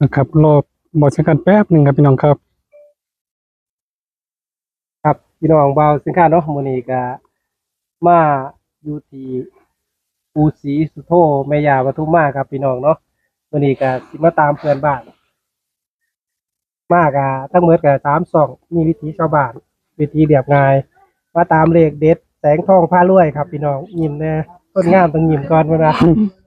นะครับรอบอดเช่นกันแป๊บหนึ่งครับพี่น้องครับ ครับพี่น้องเบาสินค้าเนาะมื้อนี้ก็มาอยู่ที่ปูศีสุโธแม่ยาปทุมมาครับพี่น้องเนาะมื้อนี้ก็สิมาตามเพื่อนบ้าน มากะทั้งหมดก็สามสองมีวิธีชาวบ้าน วิธีเรียบง่ายมาตามเลขเด็ดแสงทองพารวยครับพี่น้องยิ้มแน่ต้นงามต้องยิ้มก่อนเวลา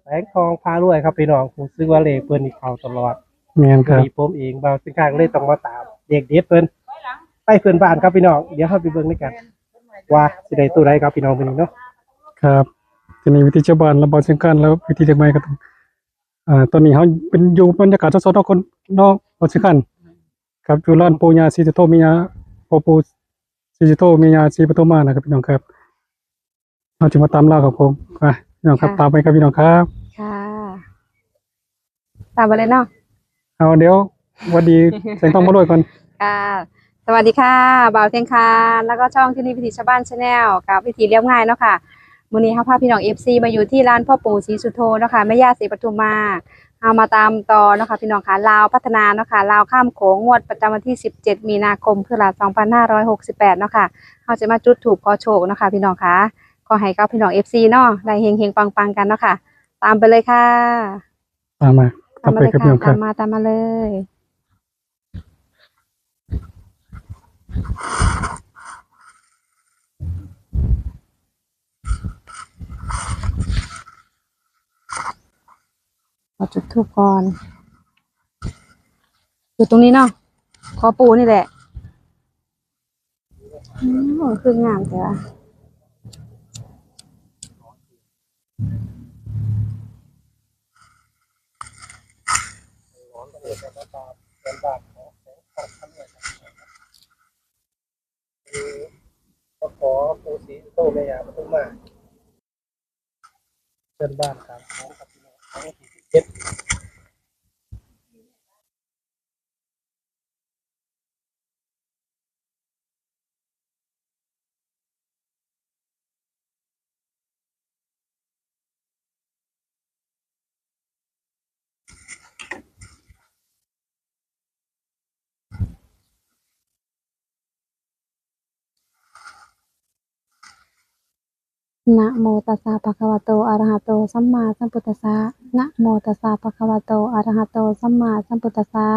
แสงทองพารวยครับพี่น้องผมซื้อว่าเลขเพิ่นนี่เข้าตลอดเมียนควันรับนี้ผมเองเบาสินค้าก็เลยต้องมาตามเด็กเด็ดเพิ่นไปเพื่อนบ้านครับพี่น้องเดี๋ยวเราไปเบิ่งด้วยกัน ว่าสิได้ตัวใดครับพี่น้องวันนี้เนาะครับทีนี้วิธีชาวบ้านและบอดเช่นกันแล้ววิธีเด็กใหม่ก็ต้องอ่าตอนนี้เขาเป็นอยู่บรรยากาศสดๆเนอกคนเนอกบอดเช่นกันครับอยู่ร้านปูญาซีจิโตมียาปอปูซีจิโตมียาซีปโตมานะครับพี่น้องครับเราจะมาตามล่าครับผมไป พี่น้องครับตามไปครับพี่น้องครับ ค่ะ ตามไปเลยเนาะ เอาเดี๋ยวหวันดีแสงทองมาด้วยก่อน ค่ะสวัสดีค่ะบ่าวเทียงคานแล้วก็ช่องที่นี่วิถีชาวบ้านชาแนลกับวิถีเรียบง่ายเนาะค่ะมื้อนี้เฮาพาพี่น้อง FC มาอยู่ที่ร้านพ่อปู่ศรีสุโธเนาะค่ะแม่ย่าศรีปทุมมาเอามาตามต่อเนาะค่ะพี่น้องค่ะลาวพัฒนาเนาะค่ะลาวข้ามโขงงวดประจำวันที่ 17 มีนาคมพุทธศักราช2568เนาะค่ะเฮาจะมาจุดถูกขอโชคเนาะค่ะพี่น้องค่ะ ขอให้กับพี่น้อง FC เนาะได้เฮงๆปังๆกันเนาะค่ะ ตามไปเลยค่ะ ตามมาตาตามมไปมาเลยครับพี่ค่ะน้องครัตาบมมาตามมาเลยเอาจุดทูปก่อนอยู่ตรงนี้เนาะขอปูนี่แหละอืมคืองามแต่ว่า ก็ขอปูศรีสุโธแม่ยาปทุมมาเพื่อนบ้านครับของครับพี่น้องของที่เจ็ด นะโมตัสสะภะคะวะโต อะระหะโต สัมมาสัมพุทธัสสะ นะโมตัสสะภะคะวะโต อะระหะโต สัมมาสัมพุทธัสสะ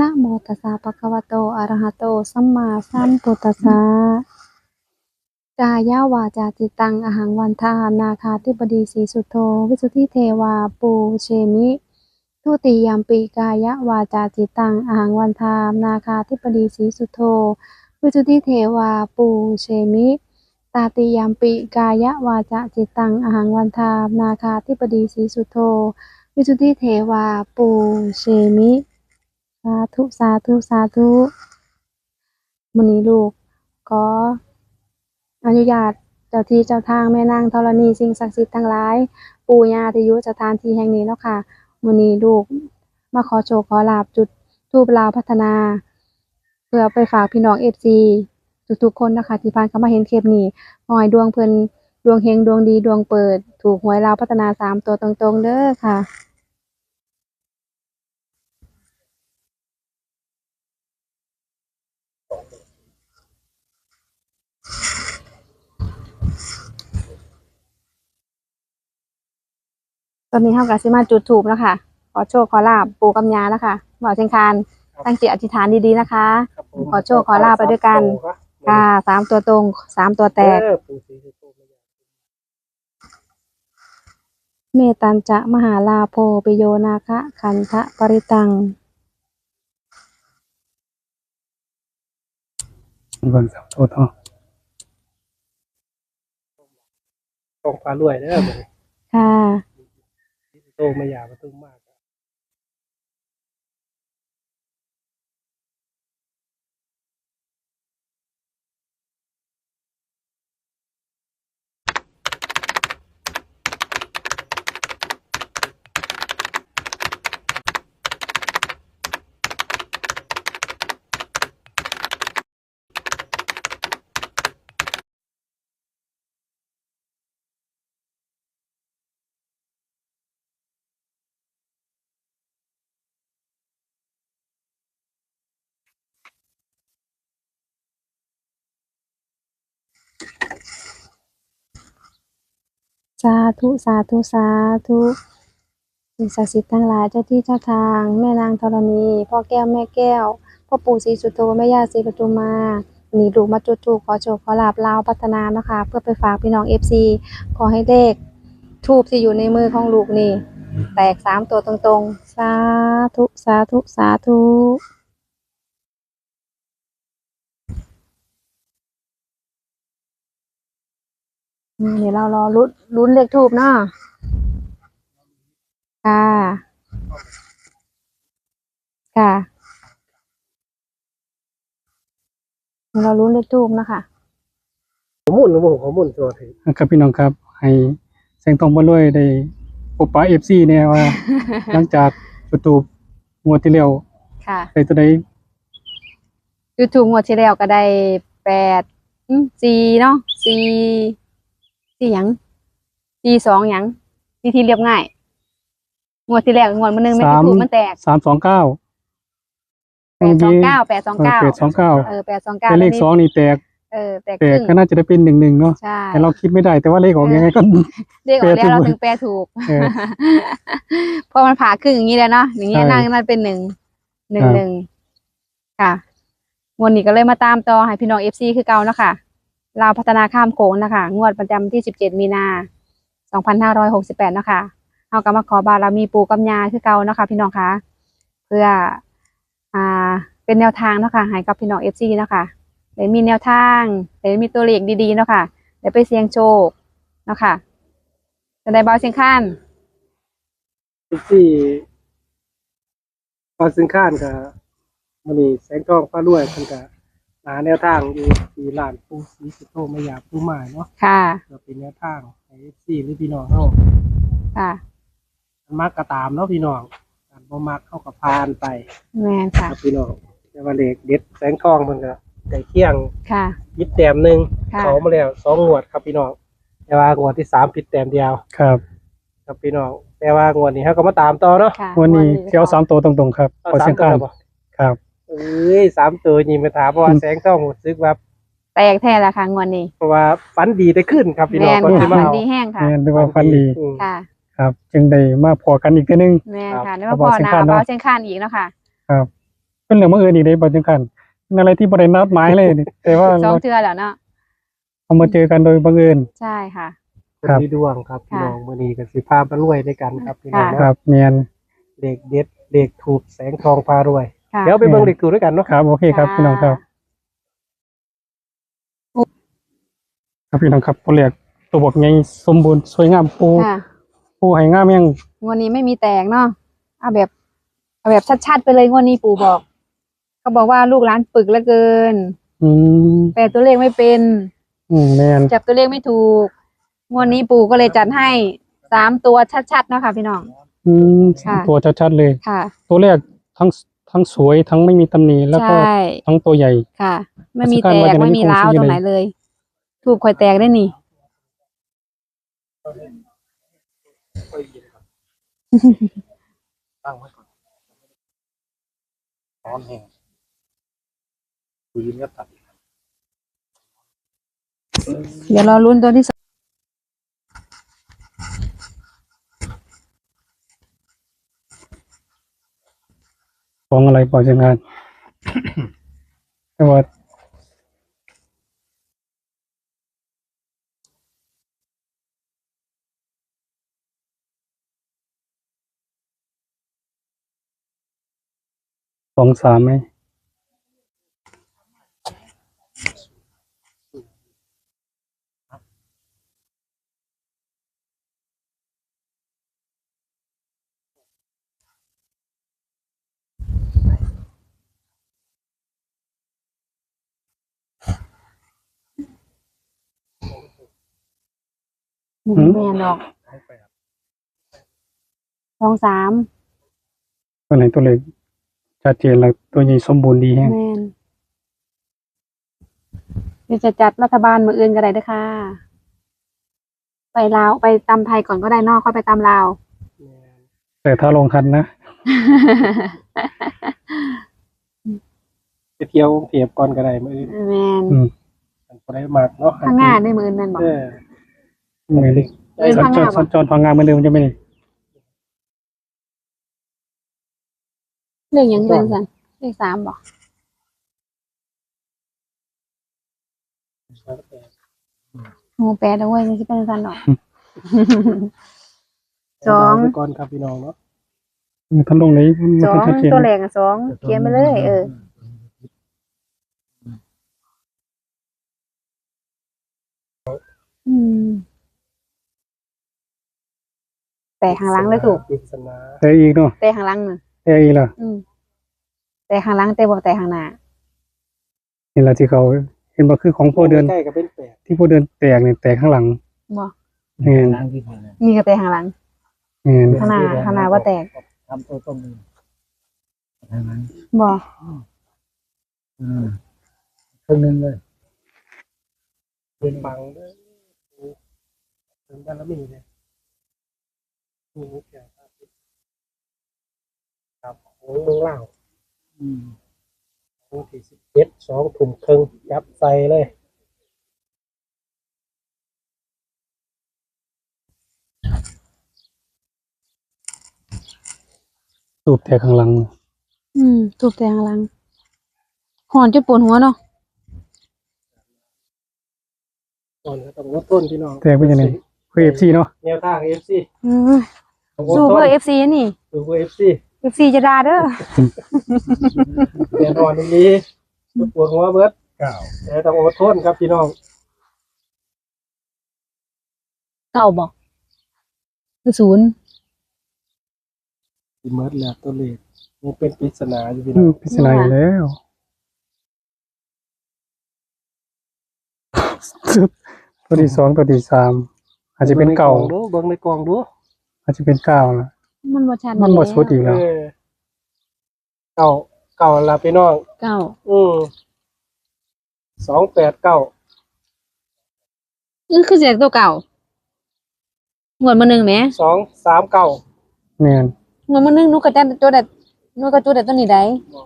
นะโมตัสสะภะคะวะโต อะระหะโต สัมมาสัมพุทธัสสะ กายาวาจาจิตตัง อหังวันทานาคาธิบดีสีสุโธ วิสุทธิเทวาปูเชมิ ทุติยามปีกายวาจาจิตตัง อหังวันทานาคาธิบดีสีสุโธ วิสุทธิเทวาปูเชมิาติยามปิกายวาจะจิตตังอหังวันทานาคาธิปดีสีสุโธ วิสุทธิเทวาปูเชมิ สาธุ สาธุ สาธุมณีลูกขออนุญาตเจ้าที่เจ้าทางแม่นางธรณีสิ่งศักดิ์สิทธิ์ทั้งหลาย ปู่ย่าที่อยู่สถานที่แห่งนี้เนาะค่ะมณีลูก มาขอโชคขอลาบจุดทูปลาวพัฒนา เพื่อไปฝากพี่น้องเอฟซี ทุกๆคนนะคะ ที่ผ่านเข้ามาเห็นคลิปนี้ขอให้ดวงเพิ่นดวงเฮงดวงดีดวงเปิด ถูกหวยลาวพัฒนาสามตัวตรงๆเด้อค่ะตอนนี้เฮาก็สิมาจุดถูปแล้วค่ะ ขอโชคขอลาบปู่กำยาแล้วค่ะบ่าวเชียงคานตั้งจิตอธิษฐานดีๆนะคะครับผมขอโชคขอลาภไปด้วยกัน ค่ะสามตัวตรงสามตัวแตก เออปูศรีสุโธแม่ยาเมตัญจะมหาลาโพปิโยนาคะขันทะปริตัง เบิ่งสามตัวต่อทองพารวยเด้อมื้อนี้ค่ะศรีสุโธแม่ยาปทุมมาาธุสาธุสาธุสิ่งศักดิ์สิทธิ์ทั้งหลายเจ้าที่เจ้าทาง แม่นางธรณี พ่อแก้วแม่แก้ว พ่อปู่ศรีสุโธแม่ย่าศรีปทุมมาหนีลูมาจุดถูกขอโชคขอลาบลาวพัฒนานะคะ เพื่อไปฝากพี่น้องเอฟซีขอให้เลขทูบที่อยู่ในมือของลูกนี่ แตกสามตัวตรงๆ สาธุ สาธุ สาธุ เดี๋ยวเรารอลุ้นลุ้นเลขทูบเนาะค่ะ ค่ะเดี๋ยวเราลุ้นเลขทูบนะคะข้อมูลของผมข้อมูลตัวถึงครับพี่น้องครับ ให้แสงทองมาด้วยได้ปปาเอฟซีเนี่ยว่า หลังจากประตูงวดที่แล้วค่ะได้ตัวใดยูทูบงวดที่แล้วก็ได้แปดอืมสี่เนาะสี่ สี่หยังสี่สองหยังที่ที่เรียบง่าย งวดที่แล้วงวดมันหนึงไม่ถูกมันแตกสามสองเก้าแปดสองเก้าแปดสองเก้าแปดสองเก้าเออแปดสองเก้าแต่เลขสองนี่แตกเออแตกแตคกรึ่งก็น่าจะได้เป็นหนึ่งหนึ่งเนาะใช่แต่เราคิดไม่ได้แต่ว่าเลขออกยังไงก็เรียกออกแปลแล้วเราถูกถึงแปลถูกเออเพราะมันผ่าครึ่งอย่างนี้แล้วเนาะอย่างเงี้ยใช่นั่งนั่นเป็นหนึ่งหนึ่งครับหนึ่งค่ะวันนี้ก็เลยมาตามต่อให้พี่น้องเอฟซีคือเก่าเนาะค่ะ ลาวพัฒนาข้ามโขงนะคะ งวดประจำที่สิบเจ็ดมีนาสองพันห้าร้อยหกสิบแปดเนาะค่ะเอากลับมาขอบารมีปูกำยาคือเก่าเนาะค่ะพี่น้องคะเพื่ออ่าเป็นแนวทางเนาะค่ะให้กับพี่น้องเอฟซีเนาะค่ะเดี๋ยวมีแนวทางเดี๋ยวมีตัวเลขดีๆเนาะค่ะเดี๋ยวไปเสี่ยงโชคเนาะค่ะจะได้บาเสียงข้านที่พอสินค้านกับมันนี่แสงทองฟ้ารวยเพิ่นก็ หาแนวทางอยู่ที่ร้านปูสีสุโธไม่อยากผู้หมายเนาะค่ะก็เป็นแนวทางให้ซีหรือพี่น้องเฮาค่ะมันมักก็ตามเนาะพี่น้องอันบ่มักเฮาก็ผ่านไปแม่นคค่ะรับพี่น้องแต่ว่าเลขเด็ดแสงทองมันก็ใกล้เคียงค่ะพิดแต้มหนึงค่ะ เขามาแล้วสองงวดครับพี่น้องแต่ว่างวดที่สามผิดแต้มเดียว ครับครับพี่น้องแต่ว่างวดนี้เฮาก็มาตามต่อเนาะค่ะวันนี้เที่ยวสามตัวตรงๆครับเอาพอสาเชีมยงตัวคานเลยบ่ครับ เอ้ยสามตัวยิงไปถามเพราะว่าอืมแสงทองรู้สึกว่าแตกแท้ละค่ะงวดนี้เพราะว่าฝันดีได้ขึ้นครับพี่น้องแม่นคนค่ะที่มามันเอาดีแห้งค่ะแม่นด้วยว่าฟันดีอืม ค่ะ ครับ จึงได้มาพอกันอีกทีนึง แม่นครัค่ะบนึกว่าพ่อเอานาเบาเชียงคานเนอะเบาเชียงคานอีกเนาะค่ะครับเป็นเรื่องบังเอิญอีกเลยบอลจังกันเป็นอะไรที่บรินัดหมายเลยแต่ว่าสอเรางเทือแล้วเนาะเอามาเจอกันโดยบังเอิญ ใช่ค่ะ คนครับที่ดวงครับพี่ค่ะน้องมื้อนี้ก็สิพามารวยด้วยกันครับพี่น้องค่ะ เนาะครับเมียนเด็กเด็ดเด็กถูกแสงทองพารวย ค่ะ เดี๋ยวไปเบิ่งเด็กถูกด้วยกันเนาะครับโอเคครับพี่น้องครับ ครับพี่น้องครับตัวเรียกตัวบกไงสมบูรณ์สวยงามปูค่ะปูให้งามยังงวดนี้ไม่มีแตกเนาะเอาแบบเอาแบบชัดๆไปเลยงวดนี้ปู่บอกเขาบอกว่าลูกหลานปึกเหลือเกิน อืมแปลตัวเลขไม่เป็น อืมแมนจับตัวเลขไม่ถูก งวดนี้ปู่ก็เลยจัดให้สามตัวชัดๆเนาะค่ะพี่น้อง อืมค่ะ ตัวชัดๆเลย ค่ะ ตัวแรกทั้ง ทั้งสวยทั้งไม่มีตำหนิแล้วก็ใช่ทั้งตัวใหญ่ ค่ะ ไม่มีราชการแตว่ากจะไม่ไม่มีมีร้าวคงชี้ตรงเลยไหนเลย ถูกคอยแตกได้นี่ ตั้งไว้ก่อนร้อนแห้งคุยเงียบตัด เดี๋ยวเราลุ้นตัวที่สอง ของอะไรปล่อยจังงาน แต่ว่าสองสามไหม แม่นดอกสองสามตัวไหนตัวเล็กชัดเจนแล้วตัวใหญ่สมบูรณ์ดีแฮะแม่นเดี๋ยวจะจัดรัฐบาลมืออื่นก็ได้เด้วยค่ะ ไปลาวไปตำไทยก่อนก็ได้นอกค่อยไปตำลาว แต่ถ้าลงทันนะไปเที่ยวเทียบก่อนก็ได้มื้ออื่นแม่นอืมมันบ่ได้มากเนาะข้างหน้าได้มืออื่นแม่นบอก เออ ไม่ได้เดินสัญทางจงารมสัญจรทางงานเหมือนเดิมจะไหมนี่เรื่องหยังเป็นสันเลขสามบ่โมแปดเอาไว้นี่สิเป็นสันดอก สองเาไปก่อนครับพี่น้องเนาะท่านลงเลยมันสอต้องงชัดเจนตัวแรงอะสองเขียนไปเลยเอออืม แต่ข้างหลังเลยถูก ปริศนาแต่อีกเนาะแต่ข้างหลังน่ะแต่อีกล่ะอืมแต่ข้างหลังแต่บอกแต่ข้างหน้านี่แหละที่เขาเห็นว่าคือของพ่อเดือน ใกล้กับเป็นแปดที่พ่อเดือนแตกเนี่ยแตกข้างหลังบ่แม่นล้างที่ผ่านมานี่ก็แต่ข้างหลังแม่น ข้างหน้าข้างหน้าว่าแตกทำตัวต้มมือทางนั้นบ่อืมครึ่งหนึงเลยเป็นบังด้วยเป็นบารมีเลย มีมุกใหญ่ครับครับโอ้ยเมืองล่าวอืมวันที่สิบเจ็ดสองถุ่มครึ่งยับใส่เลย ตูบแตกข้างหลัง อืมถูกแต่ข้างหลังหอนจนปวดหัวเนาะก่อนก็ต้องงดต้นพี่น้องแตกเป็นยังไงเพื่อเอฟซีเนาะแนวทางเอฟซีอืม สู้เพื่อ FC นี่สู้เพื่อเอฟซี FC จะด่าเด้อแน่นอนนี้ปวดหัวเบิดเก้าแต่ต้องอดทนครับพี่น้อง เก่าบ่คือศูนย์ที่เมิดแล้วตัวเลขยังเป็นปริศนาอยู่พี่อืน้อมงพิจารณาอยู่แล้วตัวที่สองตัวที่สามอาจจะเป็นเก่าดูเบิ่งในกล่องดู อาจจะเป็นเก้าละมันบ่ชัดมันบ่สุดอีกแล้วเออเก่าเก่าละพี่น้อง เก่าอืมสองแปดเก้าอือคือเสียงตัวเก่างวดมาหนึ่งแหมสองสามเก้าแม่นงวดมาหนึ่งหนูก็จัดตัวแต่หนูก็จุดแต่ตัวนี้ได้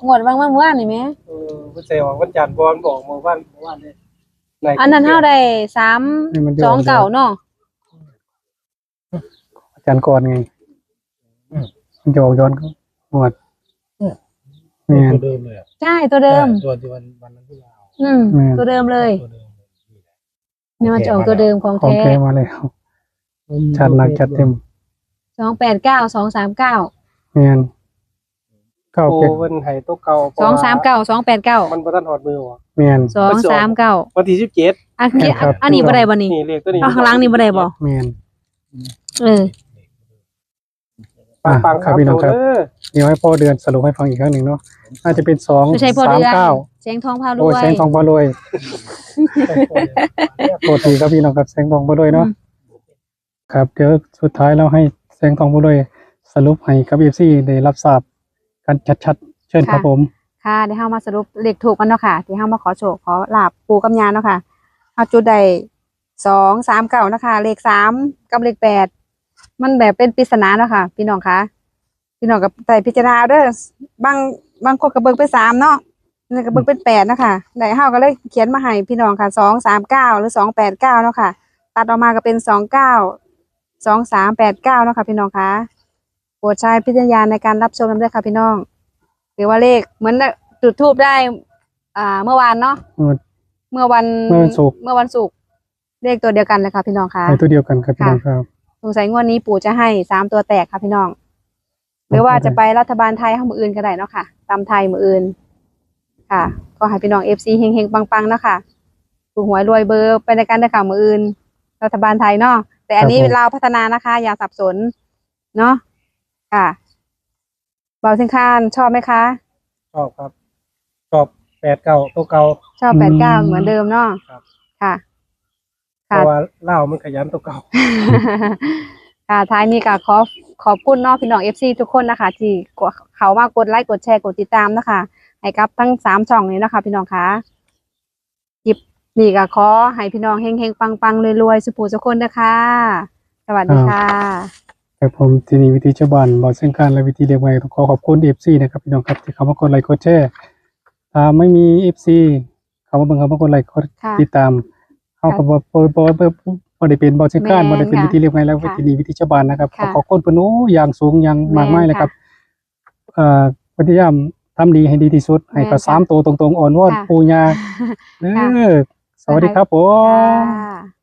งวดวางมาเมื่อวานนี่แหมเออเพิ่นใส่ออกวันจันทร์บอลบอกเมื่อวันเมื่อวานเลยใอันนั้นเท่าได้สามนี่มันสองเก่าเนาะ อาจารย์ก่อนไงมันจะออกย้อนหมวดแม่นตัวเดิมเลยอะใช่ตัวเดิม ใช่ตัวที่วันวันนั้นที่เราเอาอืมแม่น ตัวเดิมเลยตัวเดิมเลยเนี่ยมันจะออกตัวเดิมของของแท้แท้มาแล้วจัดหนักจัดเต็มสองแปดเก้าสองสามเก้าแม่นเก้าโอ้เป็ดเพิ่นให้ตัวเก่าสองสามเก้าสองแปดเก้ามันบ่ทันหอดมือว่ะแม่นสองสามเก้าวันที่สิบเจ็ดอันนี้ครับ อันนี้บ่ได้บ่นี่นี่เลขตัวนี้ เอาข้างหล่างนี่บ่ได้บ่แม่นเออ ปังปังอะครับพี่น้องครับเออเดี๋ยวให้พ่อเดือนสรุปให้ฟังอีกครั้งหนึ่งเนาะน่าจะเป็นสองไม่ใช่พอสามเดือนเก้าแสงทองพารโอ้วยยแสงทองพารวยโปรตีครับพี่น้องครับแสงทองพารวยเนาะครับเดี๋ยวสุดท้ายเราให้แสงทองพารวยสรุปให้กับเอฟซีได้รับทราบกันชัดๆ เชิญครับผม ค่ะเดี๋ยวเฮามาสรุปเลขถูกกันเนาะค่ะ ที่เฮามาขอโชคขอลาบปูกับยาเนาะค่ะเฮาจุดได้สองสามเก้านะคะเลขสามกับเลขแปด มันแบบเป็นปริศนาเนาะค่ะพี่น้องคะพี่น้องกับแต่พิจารณาเอาเด้อบางบางคนก็เบิ่งเป็นสามเนาะนี่ก็เบิ่งเป็นแปดเนาะค่ะได้เฮาก็เลยเขียนมาให้พี่น้องค่ะสองสามเก้าหรือสองแปดเก้าเนาะค่ะ ตัดออกมาก็เป็นสองเก้าสองสามแปดเก้าเนาะค่ะพี่น้องคะโปรดใช้พิจารณาในการรับชมนำด้วยค่ะพี่น้องหรือว่าเลขเหมือนจุดทูบได้ อ่า เมื่อวานเนาะเออเมื่อวันเมื่อวันศุกร์เมื่อวันศุกร์เลขตัวเดียวกันเลยค่ะพี่น้องคะในตัวเดียวกันครับพี่น้องครับ สงสัยงวดนี้ปู่จะให้สามตัวแตกค่ะพี่น้อง หรือว่าจะไปรัฐบาลไทยเข้ามืออื่นก็ได้เนาะค่ะตำไทยมืออื่น ค่ะก็ให้พี่น้องเอฟซีเฮงๆปังๆเนาะค่ะถูกหวยรวยเบอร์ไปในการได้ข่าวมืออื่น รัฐบาลไทยเนาะแต่อันนี้ครับผมลาวพัฒนานะคะ อย่าสับสน เนาะค่ะเบาสิงคานชอบไหมคะชอบครับ ชอบแปดเก้าตัวเก่าชอบแปดเก้าเหมือนเดิมเนาะค รับค่ะเพราะว่าเล่ามันขยันตัวเก่า ค่ะท้ายนี้ก็ขอขอบคุณเนาะพี่น้องเอฟซีทุกคนนะคะ ที่กดเขามากดไลค์กดแชร์กดติดตามนะคะให้กับทั้งสามช่องนี้นะคะ พี่น้องคะหยิบนี่ก็ขอให้พี่น้องเฮงเฮงปังปังๆรวยๆสุภูสุคนนะคะ สวัสดีค่ะ ครับผมที่นี่วิธีชาวบ้านบอกเส้นการและวิธีเรียกไว้ต้องขอขอบคุณเอฟซีนะครับพี่น้องครับที่เขามากดไลค์กดแชร์ถ้าไม่มีเอฟซีเขามาเบิ่งเขามากดไลค์กดค่ะ ติดตาม เขาก็บ่บ่บ่บ่บ่บ่ได้เป็นบ่เชิงการแม่บ่นได้เป็นค่ะวิธีเรียบง่ายแล้วค่ะวิธีนี้วิธีชาวบ้านนะครับค่ะ ขอคนเพิ่นโอ้อย่างสูงอย่างมากมายเลยครับเอ่อพยายามทำดีให้ดีที่สุด ให้แม่นก็สามค่ะตัวตรงๆอ่อนวอนค่ะ ปู่ย่าเอค่ะอสวัสดีครับผมค่ะ